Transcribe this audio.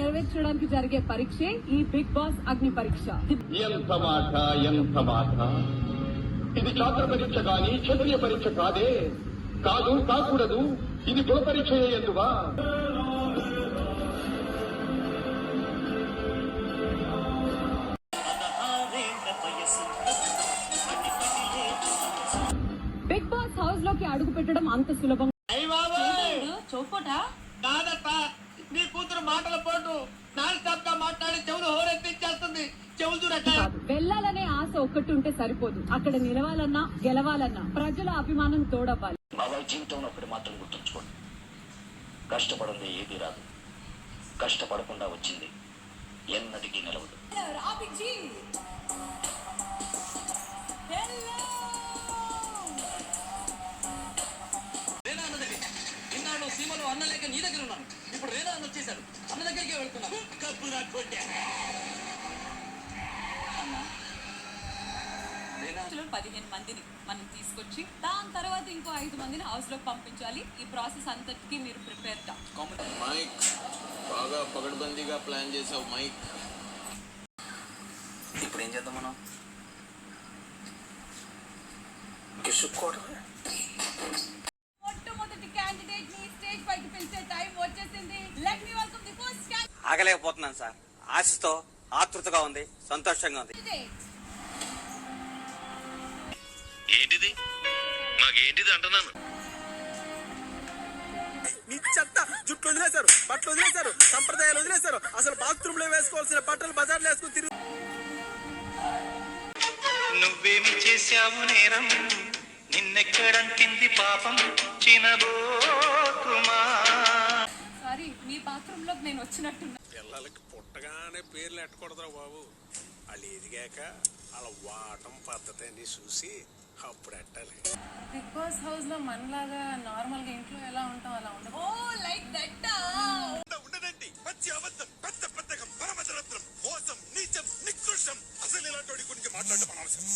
నెరవేర్చడానికి జరిగే పరీక్షే ఈ బిగ్ బాస్ అగ్ని పరీక్ష. ఎంత మాట ఎంత మాట ఇది ఛాత్ర పరీక్ష కాని క్షత్రియ పరీక్ష కాదే. కాదు కాకూడదు. ఇది కుల పరీక్ష ఎందువా? బిగ్ బాస్ హౌస్లోకి అడుగు పెట్టడం అంత సులభం. అయ్య బాబోయ్ చౌకోటా కాదప్ప నీ కూతురు మాటల పాటు నాన్ స్టాప్గా మాట్లాడి చెవులు హోరెత్తిచ్చేస్తుంది చెవులు చూడట కాదు వెళ్ళాలనే ఆశ ఒక్కటి ఉంటే సరిపోదు. అక్కడ నిలవాలన్నా గెలవాలన్నా ప్రజల అభిమానం తోడవ్వాలి. బాబాయ్ జీవితంలో ఒకటి మాత్రం గుర్తుంచుకోండి. కష్టపడండి ఏది రాదు. కష్టపడకుండా వచ్చింది ఎన్నటికీ నిలవదు. అన్న లేక నీ దగ్గర ఉన్నాను. ఇప్పుడు రేనా అన్న వచ్చేసాడు. అన్న దగ్గరికి వెళ్తున్నాను. కప్పు లో పదిహేను మందిని మనం తీసుకొచ్చి దాని తర్వాత ఇంకో ఐదు మందిని హౌస్లోకి పంపించాలి. ఈ ప్రాసెస్ అంతటికి మీరు ప్రిపేర్ మైక్. బాగా పగడ్బందీగా ప్లాన్ చేసావు మైక్. ఇప్పుడు ఏం చేద్దాం మనం? గిసుక్కోవడమే? ఆగలేకపోతున్నాను సార్. ఆశతో ఆతృతగా ఉంది సంతోషంగా ఉంది. ఏంటిది? మాకేంటిది అంటున్నాను? మీ చెత్త జుట్లు వదిలేశారు బట్టలు వదిలేశారు సంప్రదాయాలు వదిలేశారు. అసలు బాత్రూమ్లో వేసుకోవాల్సిన బట్టలు బజార్లో వేసుకుని తిరుగు నువ్వేమి చేశావు నేరం? నిన్నెక్కడంటింది పాపం? చినబోకుమా సారీ మీ బాత్రూమ్లోకి నేను వచ్చినట్టున్నా. పిల్లలకి పుట్టగానే పేర్లు ఎట్టకూడదురా బాబు. వాళ్ళు ఎదిగాక వాళ్ళ వాటం పద్ధతి అని చూసి అప్పుడు ఎట్టాలి? బిగ్ బాస్ హౌస్లో మనలాగా నార్మల్గా ఇంట్లో ఎలా ఉంటాం అలా ఉండదు ఓ లైక్ దట్ ఉండదండి. పచ్చి అబద్ధం పెద్ద పెద్దకం పరమచరత్రం మోసం నీచం నికృష్టం. అసలు ఇలాంటి గురించి మాట్లాడడం అనవసరం.